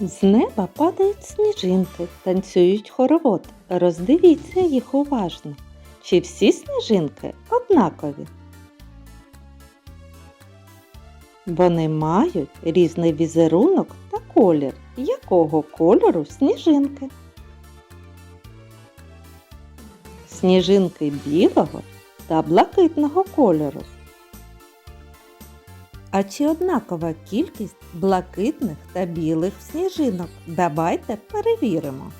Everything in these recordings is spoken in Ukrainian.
З неба падають сніжинки, танцюють хоровод. Роздивіться їх уважно. Чи всі сніжинки однакові? Вони мають різний візерунок та колір. Якого кольору сніжинки? Сніжинки білого та блакитного кольору. А чи однакова кількість блакитних та білих сніжинок? Давайте перевіримо.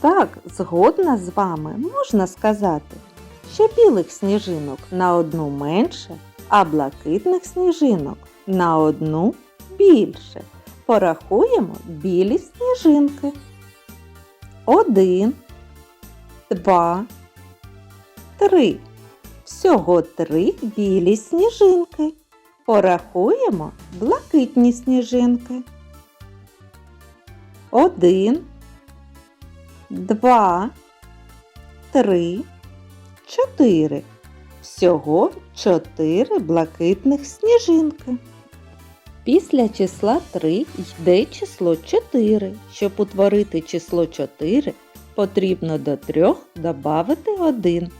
Так, згодна з вами можна сказати, що білих сніжинок на одну менше, а блакитних сніжинок на одну більше. Порахуємо білі сніжинки. Один, два, три. Всього три білі сніжинки. Порахуємо блакитні сніжинки. Один, два, три, чотири. Всього чотири блакитних сніжинки. Після числа 3 йде число 4. Щоб утворити число 4, потрібно до 3 додати 1.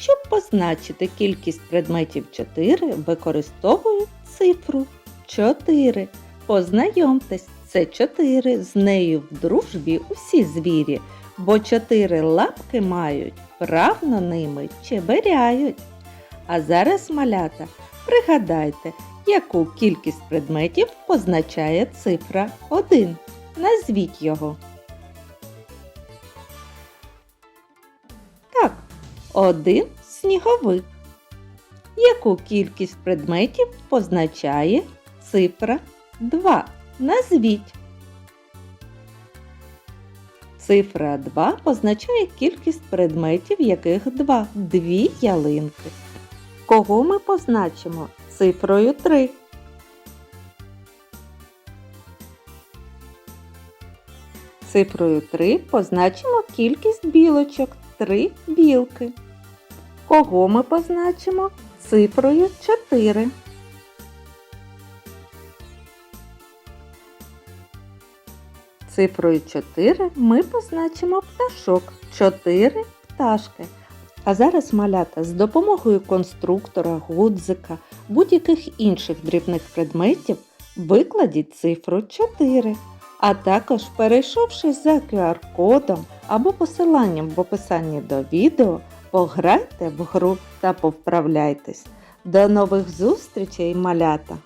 Щоб позначити кількість предметів 4, використовую цифру 4. Познайомтесь, це 4, з нею в дружбі усі звірі, бо 4 лапки мають, правно ними чеберяють. А зараз, малята, пригадайте, яку кількість предметів позначає цифра 1. Назвіть його. Один сніговик. Яку кількість предметів позначає цифра 2? Назвіть. Цифра 2 позначає кількість предметів, яких 2. Дві ялинки. Кого ми позначимо цифрою 3? Цифрою 3 позначимо кількість білочок 3 білки. Кого ми позначимо цифрою 4? Цифрою 4 ми позначимо пташок 4 пташки. А зараз малята з допомогою конструктора, гудзика, будь-яких інших дрібних предметів викладіть цифру 4. А також, перейшовши за QR-кодом або посиланням в описанні до відео, пограйте в гру та повправляйтесь. До нових зустрічей, малята!